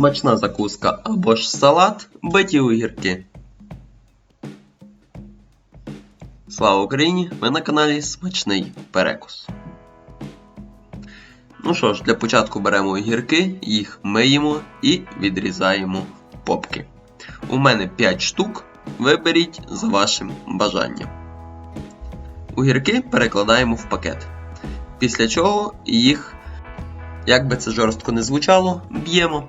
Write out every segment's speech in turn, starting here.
Смачна закуска або ж салат, биті огірки. Слава Україні! Ви на каналі Смачний Перекус. Ну що ж, для початку беремо огірки, їх миємо і відрізаємо попки. У мене 5 штук. Виберіть за вашим бажанням. Огірки перекладаємо в пакет. Після чого їх, як би це жорстко не звучало, б'ємо.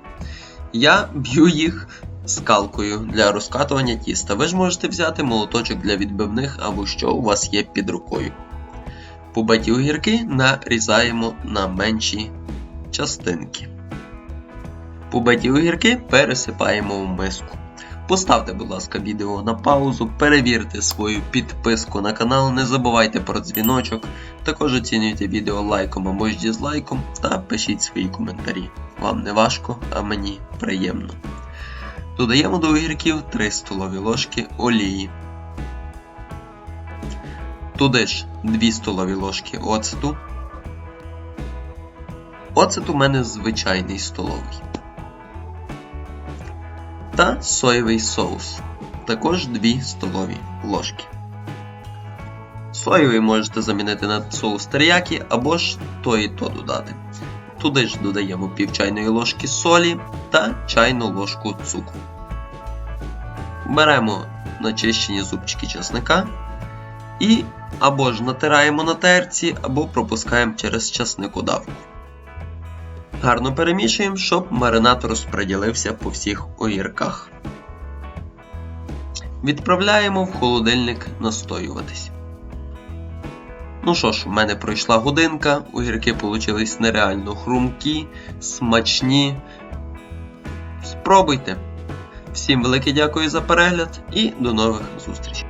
Я б'ю їх скалкою для розкатування тіста. Ви ж можете взяти молоточок для відбивних або що у вас є під рукою. Побиті огірки нарізаємо на менші частинки. Побиті огірки пересипаємо в миску. Поставте, будь ласка, відео на паузу, перевірте свою підписку на канал, не забувайте про дзвіночок, також оцінюйте відео лайком або ж дізлайком та пишіть свої коментарі. Вам не важко, а мені приємно. Додаємо до огірків 3 столові ложки олії. Туди ж 2 столові ложки оцету. Оцет у мене звичайний столовий. Та соєвий соус. Також 2 столові ложки. Соєвий можете замінити на соус теріякі або ж то і то додати. Туди ж додаємо пів чайної ложки солі та чайну ложку цукру. Беремо начищені зубчики чесника і або ж натираємо на терці, або пропускаємо через часникодавку. Гарно перемішуємо, щоб маринад розподілився по всіх огірках. Відправляємо в холодильник настоюватись. Ну що ж, у мене пройшла годинка, огірки получились нереально хрумкі, смачні. Спробуйте! Всім велике дякую за перегляд і до нових зустрічей!